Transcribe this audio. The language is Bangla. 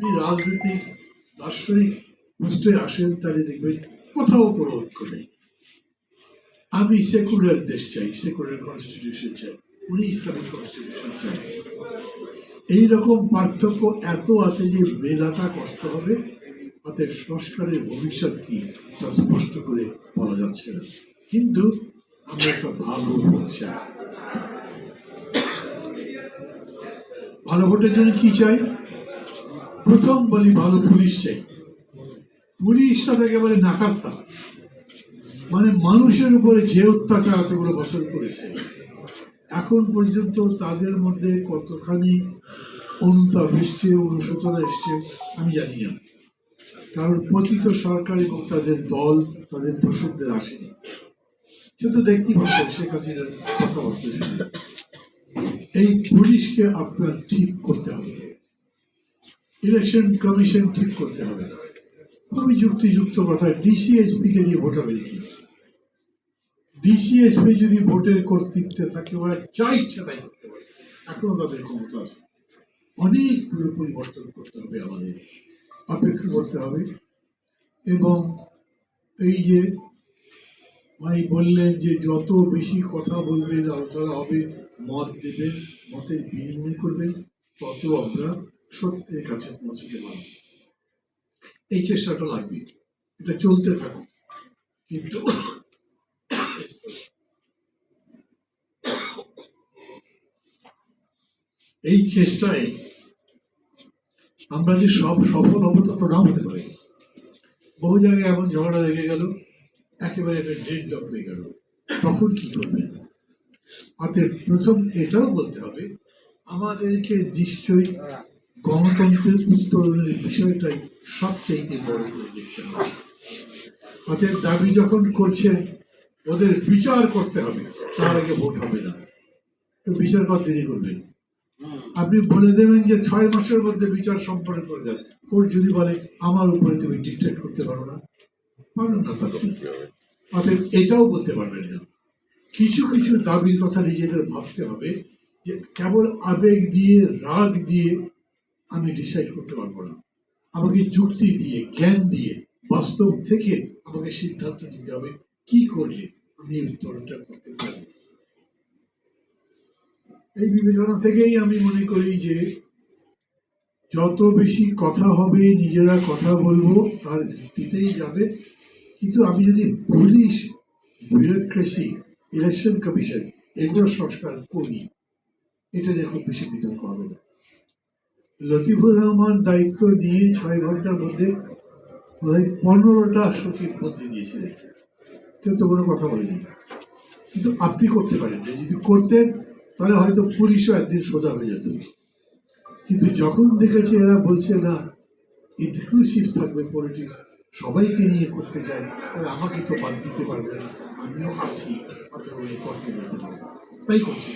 আপনি রাজনৈতিক দার্শনিক বুঝতে আসেন, তাহলে দেখবেন কোথাও কোনো ঐক্য নেই। আমি সেকুলার দেশ চাই, সেকুলার কনস্টিটিউশন চাই, উনি ইসলামিক কনস্টিটিউশন চাই। এইরকম পার্থক্য এত আছে যে মেলাটা কষ্ট হবে, অতএব সংস্কারের ভবিষ্যৎ কি তা স্পষ্ট করে বলা যাচ্ছে না। কিন্তু আমরা একটা ভালো চাই। ভালো ভোটের জন্য কি চাই? প্রথম বলি ভালো পুলিশ চাই। পুলিশটা তো একেবারে নাকাস্তা। মানে মানুষের উপরে যে অত্যাচার এতগুলো বছর করেছে, এখন পর্যন্ত তাদের মধ্যে কতখানি অনুতাপ এসছে অনুশোচনা এসছে, আমি জানি না। কারণ প্রতিত সরকার এবং তাদের দল, তাদের দর্শকদের আসেনি। তো দেখতেই পাচ্ছেন শেখ হাসিনার কথাবার্তা এই পুলিশকে আপনার ঠিক করতে হবে। ইলেকশন কমিশন ঠিক করতে হবে। খুবই যুক্তিযুক্ত কথা ডিসিএসপি কে দিয়ে ভোট হবে কি ডিসিএসপি যদি ভোটের কর্তৃত্বে থাকে, ওরা যা ইচ্ছা তাই করতে পারে। এখনও তাদের ক্ষমতা আছে। অনেকগুলো পরিবর্তন করতে হবে আমাদের। অপেক্ষা করতে হবে। এবং এই যে ভাই বললেন যে যত বেশি কথা বলবেন, আলোচনা হবে, মত দেবেন, মতের বিনিময় করবেন, তত আমরা সত্যের কাছে পৌঁছতে পারব। এই চেষ্টাটা লাগবে। এটা চলতে থাকুক। কিন্তু এই চেষ্টায় আমরা যে সব সফল হব তা তো নাও হতে পারে। বহু জায়গায় এমন ঝগড়া লেগে গেল, একেবারে একটা ডেড ডক হয়ে গেল। তখন কি করবে অতএব প্রথম এটাও বলতে হবে, আমাদেরকে নিশ্চয়ই গণতন্ত্রের উত্তরণের বিষয়টাই সবচেয়ে বড় করে অতএব দাবি যখন করছেন ওদের বিচার করতে হবে, তার আগে ভোট হবে না। তো বিচার কত দেরি করবেন। আপনি বলে দেবেন যে ছয় মাসের মধ্যে বিচার সম্পন্ন করে দেন। কোর্ট যদি বলে, আমার উপরে তুমি ডিকটেট করতে পারো না, পারবেন না তাহলে অতএব এটাও বলতে পারবেন না। কিছু কিছু দাবির কথা নিজেদের ভাবতে হবে যে কেবল আবেগ দিয়ে, রাগ দিয়ে আমি ডিসাইড করতে পারব না। আমাকে যুক্তি দিয়ে, জ্ঞান দিয়ে, বাস্তব থেকে আমাকে সিদ্ধান্ত নিতে হবে, কি করলে আমি উত্তরণটা করতে পারব এই বিবেচনা থেকেই আমি মনে করি যে, যত বেশি কথা হবে, নিজেরা কথা বলব, তার ভিত্তিতেই যাবে। কিন্তু আমি যদি পুলিশ, বিউরোক্রেসি, ইলেকশন কমিশন, এগুলো সংস্কার করি, এটা নিয়ে খুব বেশি বিতর্ক হবে না। লতিফুর রহমান দায়িত্ব নিয়ে ছয় ঘণ্টার মধ্যে পনেরোটা সচিব বদলে দিয়েছিলেন। কেউ তো কোনো কথা বলেনি। কিন্তু আপনি করতে পারেন। না যদি করতেন, তাহলে হয়তো পুলিশও একদিন সোজা হয়ে যেত। কিন্তু যখন দেখেছি এরা বলছে, না ইনক্লুসিভ থাকবে পলিটিক্স সবাইকে নিয়ে করতে চাই, তাহলে আমাকে তো বাদ দিতে পারবে না। আমিও আছি অথবা করতে পারব। তাই করছি।